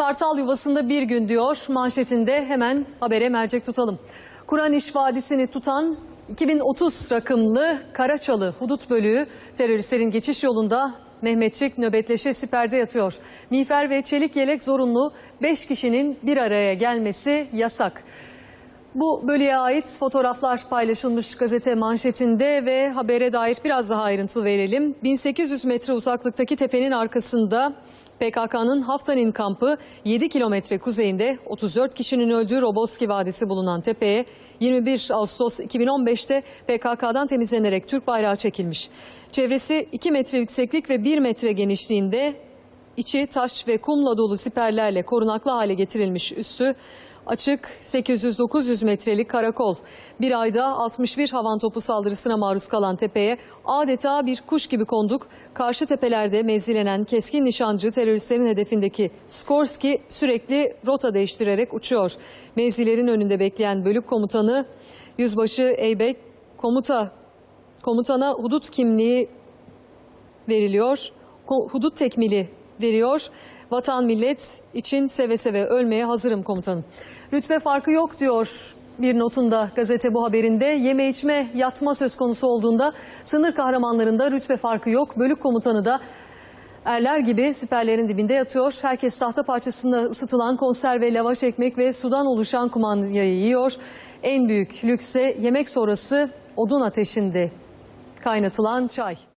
Kartal yuvasında bir gün diyor manşetinde hemen habere mercek tutalım. Kur'an İş Vadisi'ni tutan 2030 rakımlı Karaçalı hudut bölüğü teröristlerin geçiş yolunda Mehmetçik nöbetleşe siperde yatıyor. Miğfer ve çelik yelek zorunlu 5 kişinin bir araya gelmesi yasak. Bu bölüye ait fotoğraflar paylaşılmış gazete manşetinde ve habere dair biraz daha ayrıntı verelim. 1800 metre uzaklıktaki tepenin arkasında PKK'nın Haftanin kampı 7 kilometre kuzeyinde 34 kişinin öldüğü Roboski Vadisi bulunan tepeye 21 Ağustos 2015'te PKK'dan temizlenerek Türk bayrağı çekilmiş. Çevresi 2 metre yükseklik ve 1 metre genişliğinde içi taş ve kumla dolu siperlerle korunaklı hale getirilmiş üstü açık 800-900 metrelik karakol. Bir ayda 61 havan topu saldırısına maruz kalan tepeye adeta bir kuş gibi konduk. Karşı tepelerde mevzilenen keskin nişancı teröristlerin hedefindeki Skorski sürekli rota değiştirerek uçuyor. Mevzilerin önünde bekleyen bölük komutanı Yüzbaşı Eybek komuta komutana hudut kimliği veriliyor. Hudut tekmili veriyor. Vatan millet için seve seve ölmeye hazırım komutanım. Rütbe farkı yok diyor bir notunda gazete bu haberinde. Yeme içme yatma söz konusu olduğunda sınır kahramanlarında rütbe farkı yok. Bölük komutanı da erler gibi siperlerin dibinde yatıyor. Herkes tahta parçasında ısıtılan konserve, lavaş ekmek ve sudan oluşan kumanyayı yiyor. En büyük lükse yemek sonrası odun ateşinde kaynatılan çay.